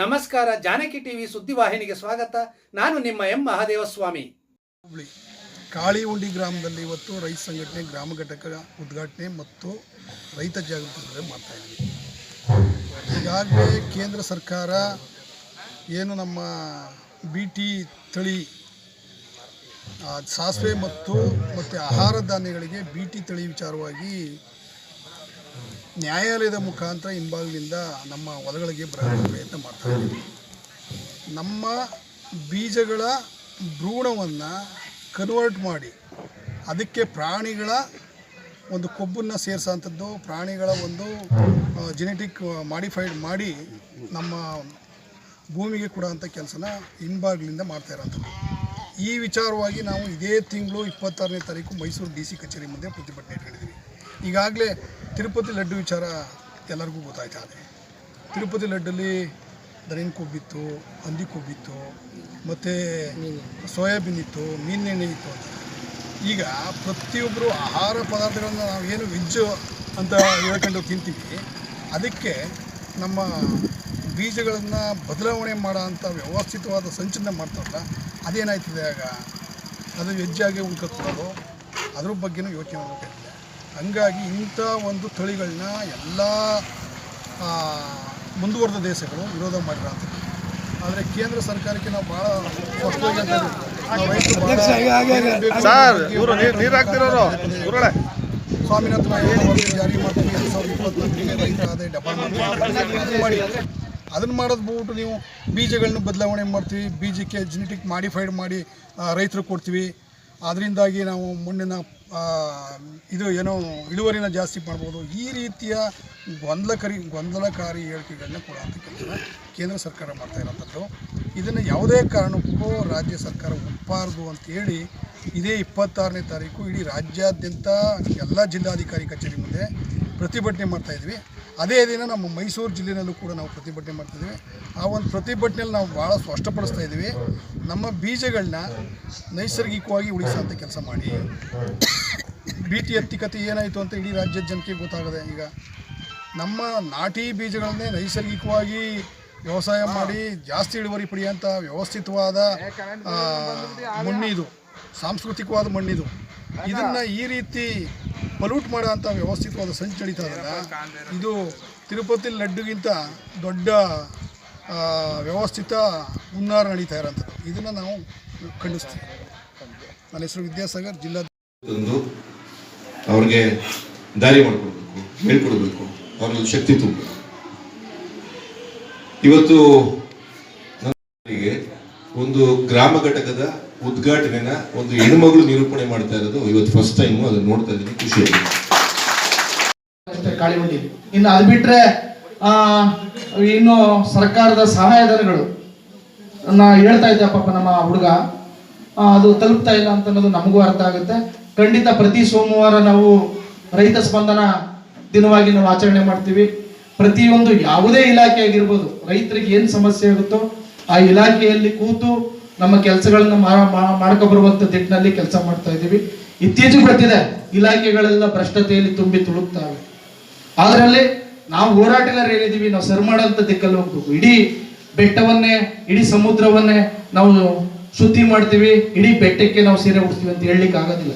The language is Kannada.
ನಮಸ್ಕಾರ, ಜಾನಕಿ ಟಿವಿ ಸುದ್ದಿವಾಹಿನಿಗೆ ಸ್ವಾಗತ. ನಾನು ನಿಮ್ಮ ಎಂ ಮಹಾದೇವಸ್ವಾಮಿ. ಹುಬ್ಳಿ, ಕಾಳಿಹುಂಡಿ ಗ್ರಾಮದಲ್ಲಿ ಇವತ್ತು ರೈತ ಸಂಘಟನೆ, ಗ್ರಾಮ ಘಟಕ ಉದ್ಘಾಟನೆ ಮತ್ತು ರೈತ ಜಾಗೃತಿ ಸಭೆ ಮಾಡ್ತಾ ಇದ್ದೀವಿ ಈಗಾಗಲೇ ಕೇಂದ್ರ ಸರ್ಕಾರ ಏನು ನಮ್ಮ ಬಿ ಟಿ ತಳಿ ಸಾಸಿವೆ ಮತ್ತು ಮತ್ತು ಆಹಾರ ಧಾನ್ಯಗಳಿಗೆ ಬಿ ಟಿ ತಳಿ ವಿಚಾರವಾಗಿ ನ್ಯಾಯಾಲಯದ ಮುಖಾಂತರ ಹಿಂಭಾಗದಿಂದ ನಮ್ಮ ಹೊಲಗಳಿಗೆ ಬರಲು ಪ್ರಯತ್ನ ಮಾಡ್ತಾ ಇದ್ದೀವಿ. ನಮ್ಮ ಬೀಜಗಳ ಭ್ರೂಣವನ್ನು ಕನ್ವರ್ಟ್ ಮಾಡಿ, ಅದಕ್ಕೆ ಪ್ರಾಣಿಗಳ ಒಂದು ಕೊಬ್ಬನ್ನು ಸೇರಿಸೋಂಥದ್ದು, ಪ್ರಾಣಿಗಳ ಒಂದು ಜೆನೆಟಿಕ್ ಮಾಡಿಫೈಡ್ ಮಾಡಿ ನಮ್ಮ ಭೂಮಿಗೆ ಕೊಡೋವಂಥ ಕೆಲಸನ ಹಿಂಭಾಗಲಿಂದ ಮಾಡ್ತಾ ಇರೋಂಥದ್ದು. ಈ ವಿಚಾರವಾಗಿ ನಾವು ಇದೇ ತಿಂಗಳು ಇಪ್ಪತ್ತಾರನೇ ತಾರೀಕು ಮೈಸೂರು ಡಿ ಸಿ ಕಚೇರಿ ಮುಂದೆ ಪ್ರತಿಭಟನೆ ಇಟ್ಕೊಂಡಿದ್ದೀವಿ ಈಗಾಗಲೇ ತಿರುಪತಿ ಲಡ್ಡು ವಿಚಾರ ಎಲ್ಲರಿಗೂ ಗೊತ್ತಾಯ್ತಾ ಇದೆ ತಿರುಪತಿ ಲಡ್ಡಲ್ಲಿ ದನಿನ ಕೊಬ್ಬಿತ್ತು, ಹಂದಿ ಕೊಬ್ಬಿತ್ತು, ಮತ್ತು ಸೋಯಾಬೀನ್ ಇತ್ತು, ಮೀನೆಣ್ಣೆ ಇತ್ತು ಅಂತ. ಈಗ ಪ್ರತಿಯೊಬ್ಬರು ಆಹಾರ ಪದಾರ್ಥಗಳನ್ನು ನಾವು ಏನು ವೆಜ್ ಅಂತ ಹೇಳ್ಕೊಂಡು ತಿಂತೀವಿ. ಅದಕ್ಕೆ ನಮ್ಮ ಬೀಜಗಳನ್ನು ಬದಲಾವಣೆ ಮಾಡೋ ಅಂಥ ವ್ಯವಸ್ಥಿತವಾದ ಸಂಚಲನೆ ಮಾಡ್ತಾರಲ್ಲ, ಅದೇನಾಯ್ತದೆ ಆಗ? ಅದು ವೆಜ್ಜಾಗಿ ಉಂಟು ಅದ್ರ ಬಗ್ಗೆನೂ ಯೋಚನೆ ಮಾಡಬೇಕಾಗಿದೆ ಹಂಗಾಗಿ ಇಂಥ ಒಂದು ತಳಿಗಳನ್ನ ಎಲ್ಲ ಮುಂದುವರೆದ ದೇಶಗಳು ವಿರೋಧ ಮಾಡಿರೋದು ಆದರೆ ಕೇಂದ್ರ ಸರ್ಕಾರಕ್ಕೆ ನಾವು ಭಾಳ ಸ್ವಾಮಿನಾಥನ್ ಜಾರಿ ಮಾಡ್ತೀವಿ ಎರಡು ಸಾವಿರದ ಇಪ್ಪತ್ನಾಲ್ಕರಿಗೆ ರೈತರ ಆದಾಯ ಡಬಲ್ ಅದನ್ನ ಮಾಡಿ. ಅದನ್ನು ಮಾಡೋದು ಬಿಟ್ಬಿಟ್ಟು ನೀವು ಬೀಜಗಳನ್ನ ಬದಲಾವಣೆ ಮಾಡ್ತೀವಿ ಬೀಜಕ್ಕೆ ಜೆನೆಟಿಕ್ ಮಾಡಿಫೈಡ್ ಮಾಡಿ ರೈತರು ಕೊಡ್ತೀವಿ. ಅದರಿಂದಾಗಿ ನಾವು ಮಣ್ಣಿನ ಇದು ಏನೋ ಇಳುವರಿನ ಜಾಸ್ತಿ ಮಾಡ್ಬೋದು. ಈ ರೀತಿಯ ಗೊಂದಲಕರಿ, ಗೊಂದಲಕಾರಿ ಹೇಳಿಕೆಗಳನ್ನ ಕೂಡ ಕೆಲಸ ಕೇಂದ್ರ ಸರ್ಕಾರ ಮಾಡ್ತಾ ಇರೋಂಥದ್ದು. ಇದನ್ನು ಯಾವುದೇ ಕಾರಣಕ್ಕೂ ರಾಜ್ಯ ಸರ್ಕಾರ ಒಪ್ಪಬಾರ್ದು ಅಂತೇಳಿ ಇದೇ ಇಪ್ಪತ್ತಾರನೇ ತಾರೀಕು ಇಡೀ ರಾಜ್ಯಾದ್ಯಂತ ಎಲ್ಲ ಜಿಲ್ಲಾಧಿಕಾರಿ ಕಚೇರಿ ಮುಂದೆ ಪ್ರತಿಭಟನೆ ಮಾಡ್ತಾ ಇದ್ವಿ. ಅದೇ ದಿನ ನಮ್ಮ ಮೈಸೂರು ಜಿಲ್ಲೆಯಲ್ಲೂ ಕೂಡ ನಾವು ಪ್ರತಿಭಟನೆ ಮಾಡ್ತಿದ್ವಿ ಆ ಒಂದು ಪ್ರತಿಭಟನೆಯಲ್ಲಿ ನಾವು ಭಾಳ ಸ್ಪಷ್ಟಪಡಿಸ್ತಾ ಇದ್ದೀವಿ. ನಮ್ಮ ಬೀಜಗಳನ್ನ ನೈಸರ್ಗಿಕವಾಗಿ ಉಳಿಸುವಂಥ ಕೆಲಸ ಮಾಡಿ. ಬಿ ಟಿ ಹತ್ತಿಕತೆ ಏನಾಯಿತು ಅಂತ ಇಡೀ ರಾಜ್ಯದ ಜನಕ್ಕೆ ಗೊತ್ತಾಗದೆ ಈಗ ನಮ್ಮ ನಾಟಿ ಬೀಜಗಳನ್ನೇ ನೈಸರ್ಗಿಕವಾಗಿ ವ್ಯವಸಾಯ ಮಾಡಿ ಜಾಸ್ತಿ ಇಳುವರಿ ಪಡೆಯುವಂಥ ವ್ಯವಸ್ಥಿತವಾದ ಮಣ್ಣಿದು, ಸಾಂಸ್ಕೃತಿಕವಾದ ಮಣ್ಣಿದು. ಇದನ್ನು ಈ ರೀತಿ ಪಲ್ಯೂಟ್ ಮಾಡೋಂಥ ವ್ಯವಸ್ಥಿತವಾದ ಸಂಚು ನಡೀತಾ ಇದು. ತಿರುಪತಿ ಲಡ್ಡುಗಿಂತ ದೊಡ್ಡ ವ್ಯವಸ್ಥಿತ ಹುನ್ನಾರ ನಡೀತಾ ಇರೋಂಥದ್ದು. ಇದನ್ನು ನಾವು ಖಂಡಿಸ್ತೀವಿ. ನನ್ನ ಹೆಸರು ವಿದ್ಯಾಸಾಗರ್, ಜಿಲ್ಲಾ ಅವ್ರಿಗೆ ದಾರಿ ಮಾಡಿಕೊಡ್ಬೇಕು, ಹೇಳ್ಕೊಡ್ಬೇಕು. ಅವ್ರಲ್ಲಿ ಶಕ್ತಿ ತುಂಬಬೇಕು ಇವತ್ತು ಒಂದು ಗ್ರಾಮ ಘಟಕದ ಉದ್ಘಾಟನೆನ ಒಂದು ಹೆಣ್ಮಗಳು ನಿರೂಪಣೆ ಮಾಡ್ತಾ ಇರೋದು. ಇವತ್ತು ಫಸ್ಟ್ ಟೈಮು ಅದನ್ನ ನೋಡ್ತಾ ಇದ್ದೀನಿ. ಖುಷಿ ಆಗಿದೆ. ಕಾಳಿಹುಂಡಿ ಇನ್ನು ಅದು ಬಿಟ್ರೆ ಇನ್ನು ಸರ್ಕಾರದ ಸಹಾಯಧನಗಳು. ಹೇಳ್ತಾ ಇದ್ದೆ ಪಾಪ ನಮ್ಮ ಹುಡುಗ. ಅದು ತಲುಪ್ತಾ ಇಲ್ಲ ಅಂತ ಅನ್ನೋದು ನಮಗೂ ಅರ್ಥ ಆಗುತ್ತೆ. ಖಂಡಿತ ಪ್ರತಿ ಸೋಮವಾರ ನಾವು ರೈತ ಸ್ಪಂದನ ದಿನವಾಗಿ ನಾವು ಆಚರಣೆ ಮಾಡ್ತೀವಿ. ಪ್ರತಿಯೊಂದು ಯಾವುದೇ ಇಲಾಖೆ ಆಗಿರ್ಬೋದು, ರೈತರಿಗೆ ಏನು ಸಮಸ್ಯೆ ಆಗುತ್ತೋ ಆ ಇಲಾಖೆಯಲ್ಲಿ ಕೂತು ನಮ್ಮ ಕೆಲಸಗಳನ್ನ ಮಾಡ್ಕೊ ಬರುವಂತ ನಿಟ್ಟಿನಲ್ಲಿ ಕೆಲಸ ಮಾಡ್ತಾ ಇದ್ದೀವಿ. ಇತ್ತೀಚೆಗೆ ಗೊತ್ತಿದೆ ಇಲಾಖೆಗಳೆಲ್ಲ ಭ್ರಷ್ಟತೆಯಲ್ಲಿ ತುಂಬಿ ತುಳುಕ್ತಾವೆ. ಅದರಲ್ಲಿ ನಾವು ಹೋರಾಟಗಾರ ಏನಿದೀವಿ ನಾವು ಸರ್ ಮಾಡೋಂಥ ದಿಕ್ಕಲ್ಲಿ ಹೋಗ್ಬೇಕು. ಇಡೀ ಬೆಟ್ಟವನ್ನೇ, ಇಡೀ ಸಮುದ್ರವನ್ನೇ ನಾವು ಶುದ್ಧಿ ಮಾಡ್ತೀವಿ. ಇಡೀ ಬೆಟ್ಟಕ್ಕೆ ನಾವು ಸೀರೆ ಉಡ್ತೀವಿ ಅಂತ ಹೇಳಲಿಕ್ಕೆ ಆಗೋದಿಲ್ಲ